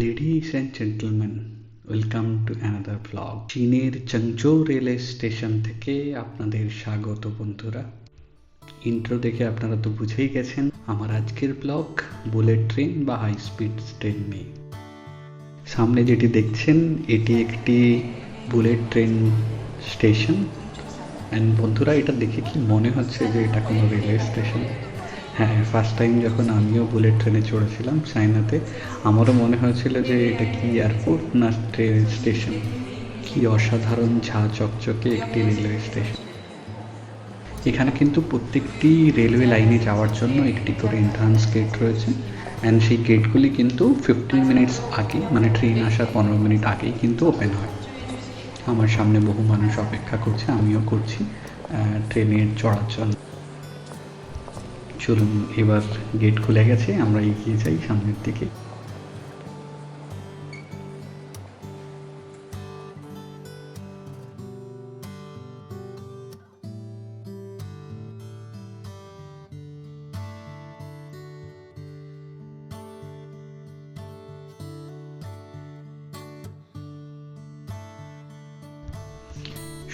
Ladies and gentleman welcome to another blog চীনের Zhengzhou railway station থেকে আপনাদের স্বাগত বন্ধুরা। ইন্ট্রো দেখে আপনারা তো বুঝেই গেছেন, আমার আজকের ব্লগ বুলেট ট্রেন বা হাই স্পিড ট্রেন নিয়ে। সামনে যেটি দেখছেন, এটি একটি বুলেট ট্রেন স্টেশন অ্যান্ড বন্ধুরা, এটা দেখে কি মনে হচ্ছে যে এটা কোনো রেলওয়ে স্টেশন হ্যাঁ ফার্স্ট টাইম যখন আমিও বুলেট ট্রেনে চড়েছিলাম চায়নাতে আমারও মনে হয়েছিল যে এটা কি এয়ারপোর্ট না ট্রেন স্টেশন কি অসাধারণ ঝা চকচকে একটি রেলওয়ে স্টেশন এখানে কিন্তু প্রত্যেকটি রেলওয়ে লাইনে যাওয়ার জন্য একটি করে এন্ট্রান্স গেট রয়েছে। অ্যান্ড সেই গেটগুলি কিন্তু ফিফটিন মিনিটস আগে মানে ট্রেন আসার পনেরো মিনিট আগেই কিন্তু ওপেন হয়। আমার সামনে বহু মানুষ অপেক্ষা করছে, আমিও করছি ট্রেনের চড়ার জন্য চলুন এবার গেট খুলে গেছে, আমরা এগিয়ে যাই সামনের দিকে।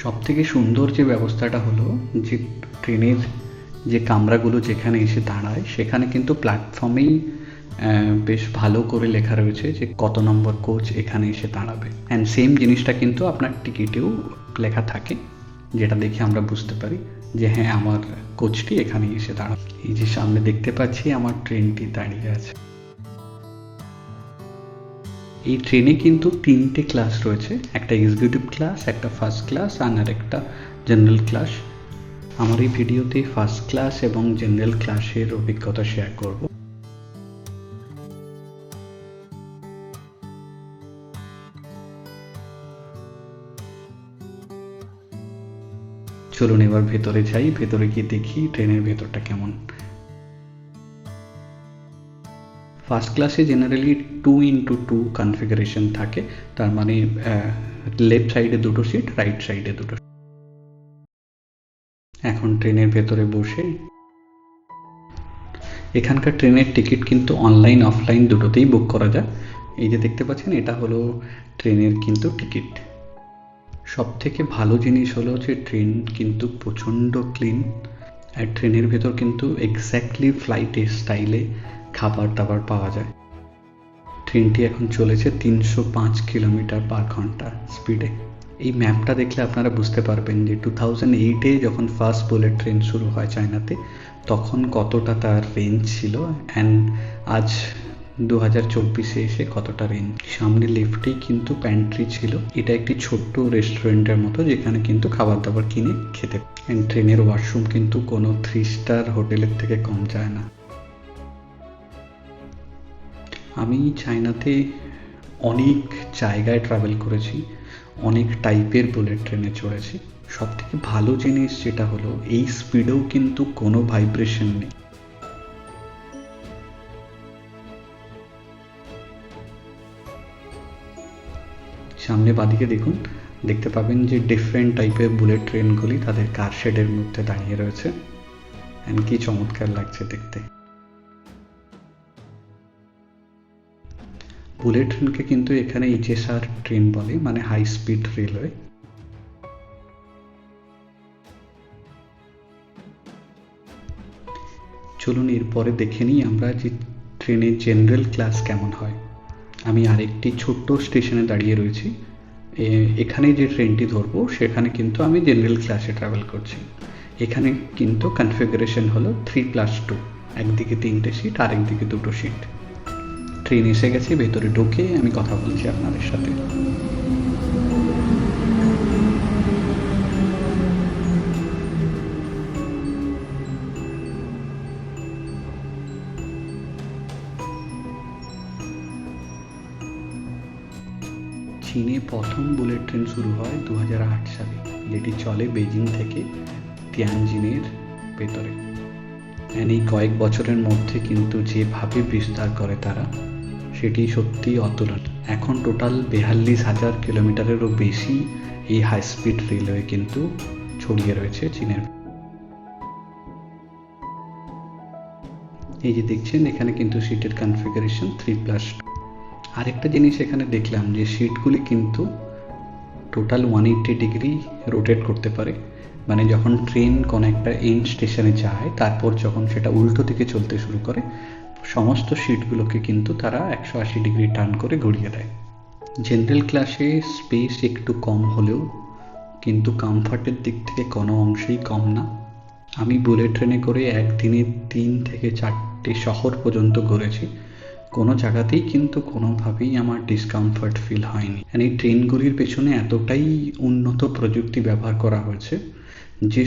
সব থেকে সুন্দর যে ব্যবস্থাটা হলো যে ট্রেনের যে কামরাগুলো যেখানে এসে দাঁড়ায়, সেখানে কিন্তু প্ল্যাটফর্মেই বেশ ভালো করে লেখা রয়েছে যে কত নম্বর কোচ এখানে এসে দাঁড়াবে। অ্যান্ড সেম জিনিসটা কিন্তু আপনার টিকিটেও লেখা থাকে, যেটা দেখে আমরা বুঝতে পারি যে হ্যাঁ আমার কোচটি এখানে এসে দাঁড়াবে। এই যে সামনে দেখতে পাচ্ছি, আমার ট্রেনটি দাঁড়িয়ে আছে। এই ট্রেনে কিন্তু তিনটে ক্লাস রয়েছে, একটা এক্সিকিউটিভ ক্লাস একটা ফার্স্ট ক্লাস আর একটা জেনারেল ক্লাস আমার এই ভিডিওতে ফার্স্ট ক্লাস এবং জেনারেল ক্লাসের অভিজ্ঞতা শেয়ার করব। চলুন এবার ভেতরে যাই, ভেতরে গিয়ে দেখি ট্রেনের ভেতরটা কেমন। ফার্স্ট ক্লাসে generally two into two configuration থাকে, তার মানে লেফট সাইডে দুটো সিট রাইট সাইডে দুটো এখন ট্রেনের ভেতরে বসে। এখানকার ট্রেনের টিকিট কিন্তু অনলাইন, অফলাইন দুটোতেই বুক করা যায়। এই যে দেখতে পাচ্ছেন, এটা হলো ট্রেনের কিন্তু টিকিট। সব থেকে ভালো জিনিস হলো যে ট্রেন কিন্তু প্রচণ্ড ক্লিন আর ট্রেনের ভেতর কিন্তু এক্স্যাক্টলি ফ্লাইটের স্টাইলে খাবার দাবার পাওয়া যায়। ট্রেনটি এখন চলেছে তিনশো পাঁচ কিলোমিটার পার ঘণ্টা স্পিডে এই ম্যাপটা দেখলে আপনারা বুঝতে পারবেন যে টু থাউজেন্ড এইটে যখন ফার্স্ট বুলেট ট্রেন শুরু হয় চায়নাতে, তখন কতটা তার রেঞ্জ ছিল অ্যান্ড আজ দু হাজার চব্বিশে এসে কতটা রেঞ্জ সামনে লেফটেই কিন্তু প্যান্ট্রি ছিল। এটা একটি ছোট্ট রেস্টুরেন্টের মতো যেখানে কিন্তু খাবার দাবার কিনে খেতে অ্যান্ড ট্রেনের ওয়াশরুম কিন্তু কোনো থ্রি স্টার হোটেলের থেকে কম যায় না। আমি চায়নাতে অনেক জায়গায় ট্রাভেল করেছি। অনেক টাইপের বুলেট ট্রেনে চড়েছি। সব থেকে ভালো জিনিস যেটা হলো, এই স্পিডেও কিন্তু কোনো ভাইব্রেশন নেই। সামনে বাদিকে দেখুন, দেখতে পাবেন যে ডিফারেন্ট টাইপের বুলেট ট্রেনগুলি তাদের কার শেডের মধ্যে দাঁড়িয়ে রয়েছে। অ্যান্ড কি চমৎকার লাগছে দেখতে। বুলেট ট্রেনকে কিন্তু এখানে এইচএসআর ট্রেন বলে মানে হাই স্পিড রেলওয়ে চলুন এরপরে দেখে নিই আমরা যে ট্রেনের জেনারেল ক্লাস কেমন হয়। আমি আরেকটি ছোট্ট স্টেশনে দাঁড়িয়ে রয়েছি। এখানে যে ট্রেনটি ধরবো, সেখানে কিন্তু আমি জেনারেল ক্লাসে ট্রাভেল করছি। এখানে কিন্তু কনফিগারেশন হলো থ্রি প্লাস টু একদিকে তিনটে সিট আরেকদিকে দুটো সিট ট্রেন এসে গেছে, ভেতরে ঢুকে আমি কথা বলছি আপনাদের সাথে। চীনে প্রথম বুলেট ট্রেন শুরু হয় দু হাজার আট সালে, যেটি চলে বেজিং থেকে তিয়ানজিনের ভেতরে। এই কয়েক বছরের মধ্যে কিন্তু যেভাবে বিস্তার করে তারা সেটি সত্যি অতুলন এখন টোটাল বেয়াল্লিশ হাজার কিলোমিটারেরও বেশি এই হাই স্পিড রেলওয়ে কিন্তু ছড়িয়ে রয়েছে চীনের। এই যে দেখছেন, এখানে কিন্তু সিটের কনফিগারেশন থ্রি প্লাস আরেকটা জিনিস এখানে দেখলাম যে সিটগুলি কিন্তু total one eighty degree rotate করতে পারে। মানে যখন ট্রেন কোনো একটা এন্ড স্টেশনে যায়, তারপর যখন সেটা উল্টো দিকে চলতে শুরু করে সমস্ত সিটগুলোকে কিন্তু তারা একশো আশি ডিগ্রি টার্ন করে ঘুরিয়ে দেয়। জেনারেল ক্লাসে স্পেস একটু কম হলেও কিন্তু কমফর্টের দিক থেকে কোনো অংশেই কম না। আমি বুলেট ট্রেনে করে একদিনে তিন থেকে চারটে শহর পর্যন্ত ঘুরেছি। কোনো জায়গাতেই কিন্তু কোনোভাবেই আমার ডিসকমফর্ট ফিল হয়নি। এই ট্রেনগুলির পেছনে এতটাই উন্নত প্রযুক্তি ব্যবহার করা হয়েছে যে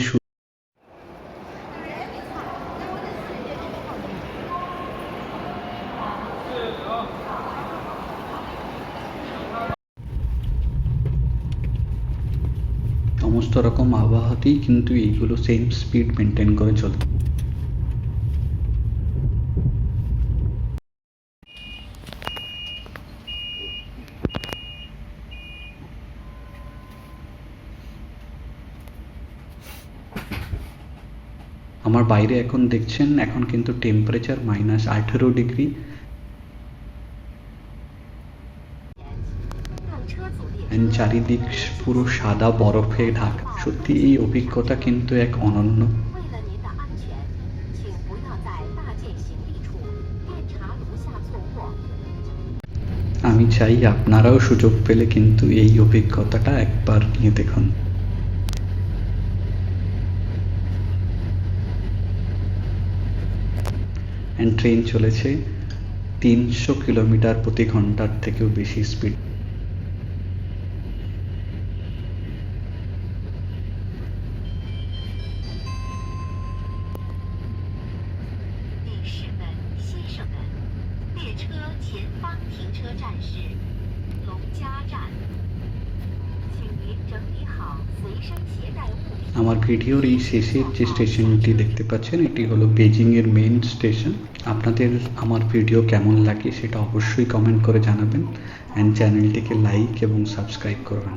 সমস্ত রকম আবহাওয়াতেই কিন্তু এইগুলো সেম স্পিড মেনটেন করে চলবে আমার বাইরে এখন দেখছেন, এখন কিন্তু টেম্পারেচার মাইনাস আঠেরো ডিগ্রি চারিদিক পুরো সাদা বরফে ঢাকা। সত্যি এই অভিজ্ঞতা কিন্তু এক অনন্য। আমি চাই আপনারাও সুযোগ পেলে কিন্তু এই অভিজ্ঞতাটা একবার নিয়ে দেখুন। ট্রেন চলেছে তিনশো কিলোমিটার প্রতি ঘণ্টার থেকেও বেশি স্পিড আমার ভিডিওর এই শেষের যে স্টেশনটি দেখতে পাচ্ছেন, এটি হলো বেজিংয়ের মেন স্টেশন আপনাদের আমার ভিডিও কেমন লাগে সেটা অবশ্যই কমেন্ট করে জানাবেন। অ্যান্ড চ্যানেলটিকে লাইক এবং সাবস্ক্রাইব করবেন।